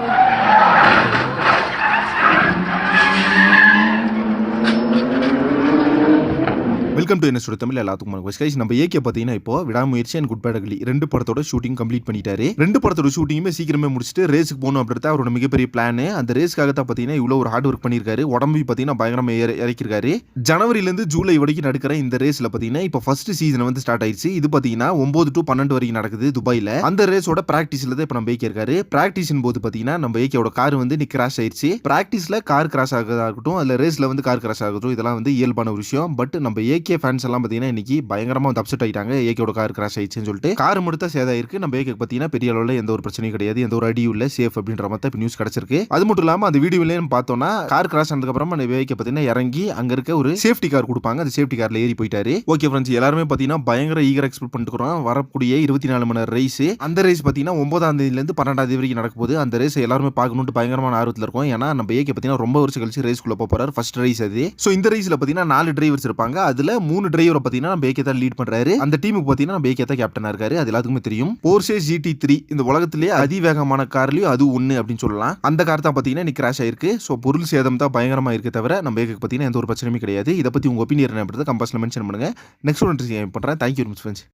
you. Welcome to என்ன தமிழ் எல்லாத்துக்கும் வணக்கம். கைஸ் நம்ம ஏகே பார்த்தீங்கன்னா இப்போ விடாமுயற்சி அண்ட் குட் பேட் அகலி ரெண்டு படத்தோட ஷூட்டிங் கம்ப்ளீட் பண்ணிட்டாரு. ரெண்டு படத்தோட ஷூட்டிங்குமே சீக்கிரமே முடிச்சுட்டு ரேஸுக்கு போகணும் அப்படின்றத அவரோட மிகப்பெரிய பிளான் அந்த ரேஸ்க்காக தான் பார்த்தீங்கன்னா இவ்வளோ ஒரு ஹார்ட் ஒர்க் பண்ணியிருக்காரு. உடம்பு பார்த்தீங்கன்னா பயங்கரமாக ஏற- இறக்கிருக்காரு ஜனவரிலேருந்து ஜூலை வரைக்கும் நடக்கிற இந்த ரேஸில் பார்த்தீங்கன்னா இப்போ ஃபர்ஸ்ட் சீசன் வந்து ஸ்டார்ட் ஆயிடுச்சு. இது பார்த்தீங்கன்னா ஒன்பது டு பன்னெண்டு வரைக்கும் நடக்குது துபாயில். அந்த ரேஸோட ப்ராக்டிஸ்ல தான் இப்போ நம்ம ஏகே இருக்காரு. ப்ராக்டிஸின் போது பார்த்தீங்கன்னா நம்ம ஏகேவோட கார் வந்து இன்னைக்கு கிராஷ் ஆயிடுச்சு. ப்ராக்டிஸில் கார் கிராஷ் ஆகிறதா இருக்கட்டும் அதில் ரேஸில் வந்து கார் கிராஷ் ஆகட்டும் இதெல்லாம் வந்து இயல்பான ஒரு விஷயம். பட் நம்ம ஏகே ஃபேன்ஸ் எல்லாம் பார்த்தீங்கன்னா இன்னைக்கு பயங்கரமாக வந்து அப்செட் ஆகிட்டாங்க ஏகேவோட கார் கிராஷ் ஆயிடுச்சுன்னு சொல்லிட்டு கார் மட்டும் சேதாயிருக்கு சேதம் இருக்கு நம்ம ஏகே பார்த்தீங்கன்னா பெரிய அளவில் எந்த ஒரு பிரச்சனையும் கிடையாது. எந்த ஒரு அடியும் இல்லை. சேஃப் அப்படின்ற மாதிரி இப்போ நியூஸ் கிடச்சிருக்கு. அது மட்டும் இல்லாமல் அந்த வீடியோலேயே பார்த்தோம்னா கார் கிராஷ் ஆனதுக்கப்புறம் நம்ம ஏகே பார்த்தீங்கன்னா இறங்கி அங்கே இருக்க ஒரு சேஃப்டி கார் கொடுப்பாங்க. அந்த சேஃப்டி காரில் ஏறி போயிட்டாரு. ஓகே ஃப்ரெண்ட்ஸ் எல்லாருமே பார்த்தீங்கன்னா பயங்கர ஈகர் எக்ஸ்பெக்ட் பண்ணிட்டுக்கிறோம் வரக்கூடிய இருபத்தி நாலு மணி நேரம் ரேஸ் அந்த ரேஸ் பார்த்தீங்கன்னா ஒன்பதாம் தேதியிலேருந்து பன்னெண்டாம் தேதி வரைக்கும் நடக்கும் போது அந்த ரேஸ் எல்லாருமே பார்க்கணும்னு பயங்கரமான ஆர்வத்தில் இருக்கும். ஏன்னா நம்ம ஏகே பார்த்தீங்கன்னா ரொம்ப வருஷம் கழிச்சு ரேஸ்க்குள்ள போகிறார் ஃபர்ஸ்ட் ரேஸ் அது. ஸோ இந்த ரேஸில் பார்த்தீங்கன்னா நாலு டிரைவர்ஸ் இருப்பாங்க. அதில் மூணு டிரைவரை பார்த்தீங்கன்னா நம்ம ஏகே தான் லீட் பண்ணுறாரு அந்த டீமுக்கு பார்த்தீங்கன்னா நம்ம ஏகே தான் கேப்டனா இருக்காரு. அது எல்லாத்துக்குமே தெரியும். போர்ஷே ஜிடி த்ரீ இந்த உலகத்திலேயே அதிவேகமான கார்லையும் அது ஒன்று அப்படின்னு சொல்லலாம். அந்த கார் தான் பார்த்தீங்கன்னா இன்னைக்கு கிராஷ் ஆயிருக்கு. ஸோ பொருள் சேதம் தான் பயங்கரமாக இருக்கு தவிர நம்ம ஏகே பார்த்தீங்கன்னா எந்த ஒரு பிரச்சனையுமே கிடையாது. இதை பற்றி உங்கள் ஒப்பீனியன் என்ன கம்பஸ்ல மென்ஷன் பண்ணுங்க. நெக்ஸ்ட் ஒன்று பண்றேன். Thank you friends